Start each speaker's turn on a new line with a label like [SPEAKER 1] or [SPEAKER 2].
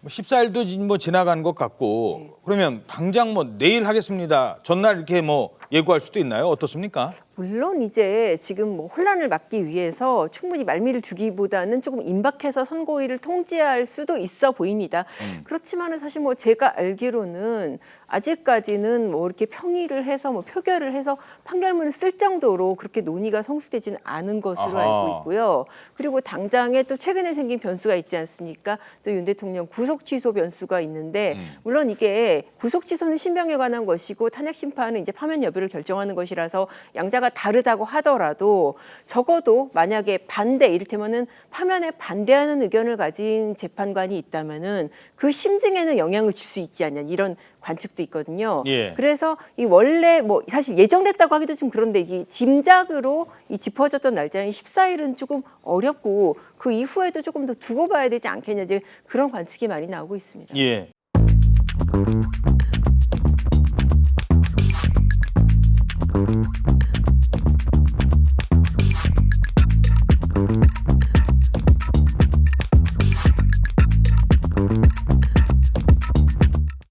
[SPEAKER 1] 뭐 14일도 뭐 지나간 것 같고 그러면 당장 뭐 내일 하겠습니다. 전날 이렇게 뭐 예고할 수도 있나요? 어떻습니까?
[SPEAKER 2] 물론 이제 지금 뭐 혼란을 막기 위해서 충분히 말미를 두기보다는 조금 임박해서 선고일을 통지할 수도 있어 보입니다. 그렇지만은 사실 뭐 제가 알기로는 아직까지는 뭐 이렇게 평의를 해서 뭐 표결을 해서 판결문을 쓸 정도로 그렇게 논의가 성수되지는 않은 것으로
[SPEAKER 1] 아하.
[SPEAKER 2] 알고 있고요. 그리고 당장에 또 최근에 생긴 변수가 있지 않습니까? 또 윤 대통령 구속 취소 변수가 있는데 물론 이게 구속 취소는 신병에 관한 것이고 탄핵 심판은 이제 파면 여부를 결정하는 것이라서 양자가 다르다고 하더라도 적어도 만약에 반대 이를테면은 파면에 반대하는 의견을 가진 재판관이 있다면은 그 심증에는 영향을 줄 수 있지 않냐 이런 관측도 있거든요.
[SPEAKER 1] 예.
[SPEAKER 2] 그래서 이 원래 뭐 사실 예정됐다고 하기도 좀 그런데 이 짐작으로 이 짚어졌던 날짜인 14일은 조금 어렵고 그 이후에도 조금 더 두고 봐야 되지 않겠냐 이제 그런 관측이 많이 나오고 있습니다.
[SPEAKER 1] 예. Thank you.